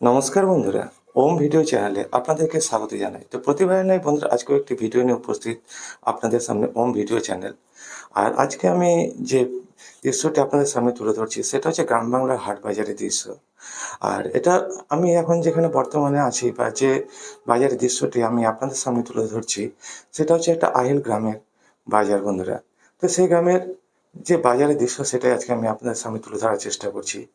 নমস্কার বন্ধুরা, ওম ভিডিও চ্যানেলে আপনাদেরকে স্বাগত জানাই। তো প্রতিবার নয় বন্ধুরা, আজকেও একটি ভিডিও নিয়ে উপস্থিত আপনাদের সামনে ওম ভিডিও চ্যানেল। আর আজকে আমি যে দৃশ্যটি আপনাদের সামনে তুলে ধরছি, সেটা হচ্ছে গ্রাম বাংলার হাট বাজারের দৃশ্য। আর এটা আমি এখন যেখানে বর্তমানে আছি বা যে বাজারের দৃশ্যটি আমি আপনাদের সামনে তুলে ধরছি, সেটা হচ্ছে একটা আহিল গ্রামের বাজার বন্ধুরা। তো সেই গ্রামের যে বাজারের দৃশ্য সেটাই আজকে আমি আপনাদের সামনে তুলে ধরার চেষ্টা করছি।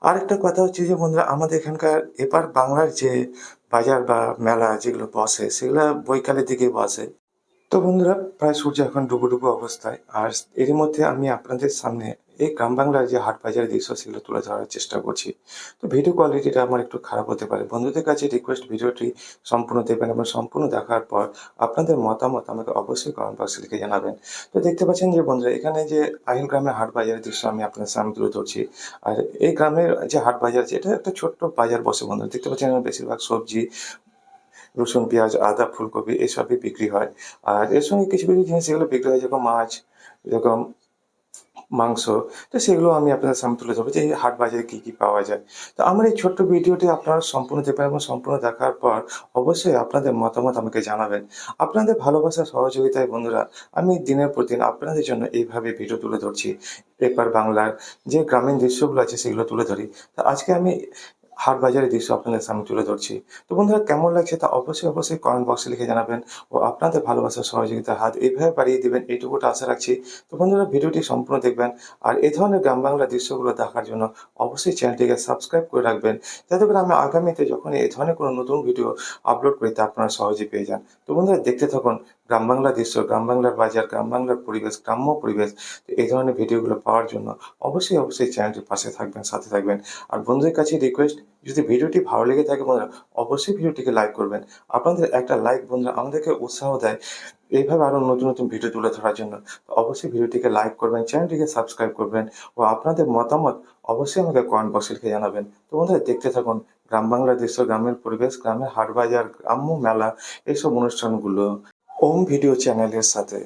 আর একটা কথা হচ্ছে যে বন্ধুরা, আমাদের এখানকার এপার বাংলার যে বাজার বা মেলা যেগুলো বসে, সেগুলো বৈকালের দিকে বসে। তো বন্ধুরা, প্রায় সূর্য এখন ডুবো ডুবো অবস্থায়। আর এরই মধ্যে আমি আপনাদের সামনে এই গ্রাম বাংলার যে হাট বাজারের দৃশ্য, সেগুলো তুলে ধরার চেষ্টা করছি। তো ভিডিও কোয়ালিটিটা আমার একটু খারাপ হতে পারে। বন্ধুদের কাছে রিকোয়েস্ট ভিডিওটি সম্পূর্ণ দেবেন এবং সম্পূর্ণ দেখার পর আপনাদের মতামত আমাকে অবশ্যই কমেন্ট বক্সে লিখে জানাবেন। তো দেখতে পাচ্ছেন যে বন্ধুরা, এখানে যে আহিল গ্রামের হাট বাজারের দৃশ্য আমি আপনাদের সামনে তুলে ধরছি। আর এই গ্রামের যে হাট বাজার আছে, এটা একটা ছোট্ট বাজার বসে বন্ধুরা। দেখতে পাচ্ছেন বেশিরভাগ সবজি রসুন, পেঁয়াজ, আদা, ফুলকপি এসবই বিক্রি হয়। আর এর সঙ্গে কিছু কিছু জিনিস যেগুলো বিক্রি হয়, যেরকম মাছ, যেরকম মাংস, তো সেগুলো আমি আপনাদের সামনে তুলে ধরবো যে হাট বাজারে কী কী পাওয়া যায়। তো আমার এই ছোট্ট ভিডিওটি আপনারা সম্পূর্ণ দেখবেন এবং সম্পূর্ণ দেখার পর অবশ্যই আপনাদের মতামত আমাকে জানাবেন। আপনাদের ভালোবাসা, সহযোগিতায় বন্ধুরা, আমি দিনের পর দিন আপনাদের জন্য এইভাবে ভিডিও তুলে ধরছি। পেপার বাংলার যে গ্রামীণ দৃশ্যগুলো আছে, সেগুলো তুলে ধরি। তো আজকে আমি হাট বাজারের দৃশ্য আপনাদের সামনে তুলে ধরছি। তো বন্ধুরা, কেমন লাগছে তা অবশ্যই অবশ্যই কমেন্ট বক্সে লিখে জানাবেন ও আপনাদের ভালোবাসার সহযোগিতা হাত এইভাবে বাড়িয়ে দিবেন, এইটুকুটা আশা রাখছি। তো বন্ধুরা, ভিডিওটি সম্পূর্ণ দেখবেন আর এই ধরনের গ্রাম বাংলা দৃশ্যগুলো দেখার জন্য অবশ্যই চ্যানেলটিকে সাবস্ক্রাইব করে রাখবেন। যাতে করে আমি আগামীতে যখন এই ধরনের কোনো নতুন ভিডিও আপলোড করি তা আপনারা সহজে পেয়ে যান। তো বন্ধুরা, দেখতে থাকুন গ্রাম বাংলা দৃশ্য গ্রাম বাংলার বাজার, গ্রাম বাংলার পরিবেশ, গ্রাম্য পরিবেশ, তো এই ধরনের ভিডিওগুলো পাওয়ার জন্য অবশ্যই অবশ্যই চ্যানেলটির পাশে থাকবেন, সাথে থাকবেন। আর বন্ধুদের কাছে রিকোয়েস্ট যদি ভিডিওটি ভালো লেগে থাকে বন্ধুরা, অবশ্যই ভিডিওটিকে লাইক করবেন। আপনাদের একটা লাইক বন্ধুরা আমাদেরকে উৎসাহ দেয় এইভাবে আরও নতুন নতুন ভিডিও তুলে ধরার জন্য। অবশ্যই ভিডিওটিকে লাইক করবেন, চ্যানেলটিকে সাবস্ক্রাইব করবেন ও আপনাদের মতামত অবশ্যই আমাকে কমেন্ট বক্সে লিখে জানাবেন। তো বন্ধুরা, দেখতে থাকুন, গ্রাম বাংলার দৃশ্য, গ্রামের পরিবেশ, গ্রামের হাট বাজার, গ্রাম্য মেলা, এইসব অনুষ্ঠানগুলো। ওম ভিডিও চ্যানেলের সাথে।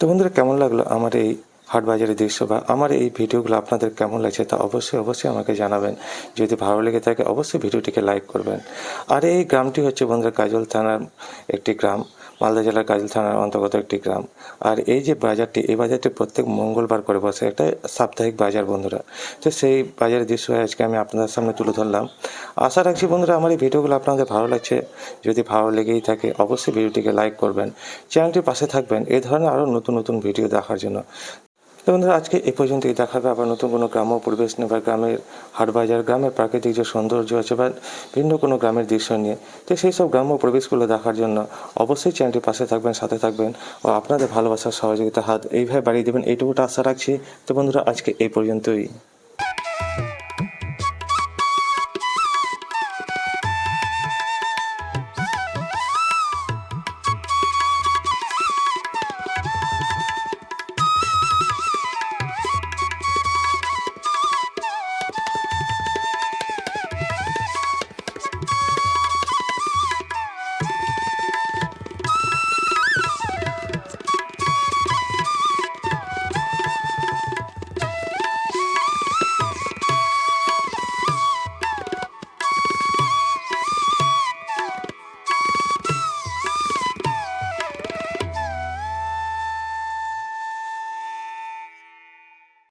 তো বন্ধুরা কেমন লাগল আমার এই হাট বাজারের দৃশ্য বা আমার এই ভিডিওগুলো আপনাদের কেমন লাগছে তা অবশ্যই অবশ্যই আমাকে জানাবেন। যদি ভালো লেগে থাকে, অবশ্যই ভিডিওটিকে লাইক করবেন। আর এই গ্রামটি হচ্ছে বন্ধুরা গাজল থানার একটি গ্রাম, মালদা জেলার গাজল থানার অন্তর্গত একটি গ্রাম। আর এই যে বাজারটি, এই বাজারটি প্রত্যেক মঙ্গলবার করে বসে, একটা সাপ্তাহিক বাজার বন্ধুরা। তো সেই বাজারের দৃশ্য আজকে আমি আপনাদের সামনে তুলে ধরলাম। আশা রাখছি বন্ধুরা আমার এই ভিডিওগুলো আপনাদের ভালো লাগছে। যদি ভালো লেগেই থাকে, অবশ্যই ভিডিওটিকে লাইক করবেন। চ্যানেলটির পাশে থাকবেন। এই ধরনের আরও নতুন নতুন ভিডিও দেখার জন্য। বন্ধুরা, আজকে এ পর্যন্তই। দেখাবে আবার নতুন কোনো গ্রাম্য পরিবেশ নিয়ে বা গ্রামের হাটবাজার, গ্রামের প্রাকৃতিক যে সৌন্দর্য আছে বা ভিন্ন কোনো গ্রামের দৃশ্য নিয়ে। তো সেই সব গ্রাম্য পরিবেশগুলো দেখার জন্য অবশ্যই চ্যানেলটির পাশে থাকবেন, সাথে থাকবেন ও আপনাদের ভালোবাসার সহযোগিতা হাত এইভাবে বাড়িয়ে দেবেন, এইটুকুটা আশা রাখছি। তো বন্ধুরা, আজকে এই পর্যন্তই।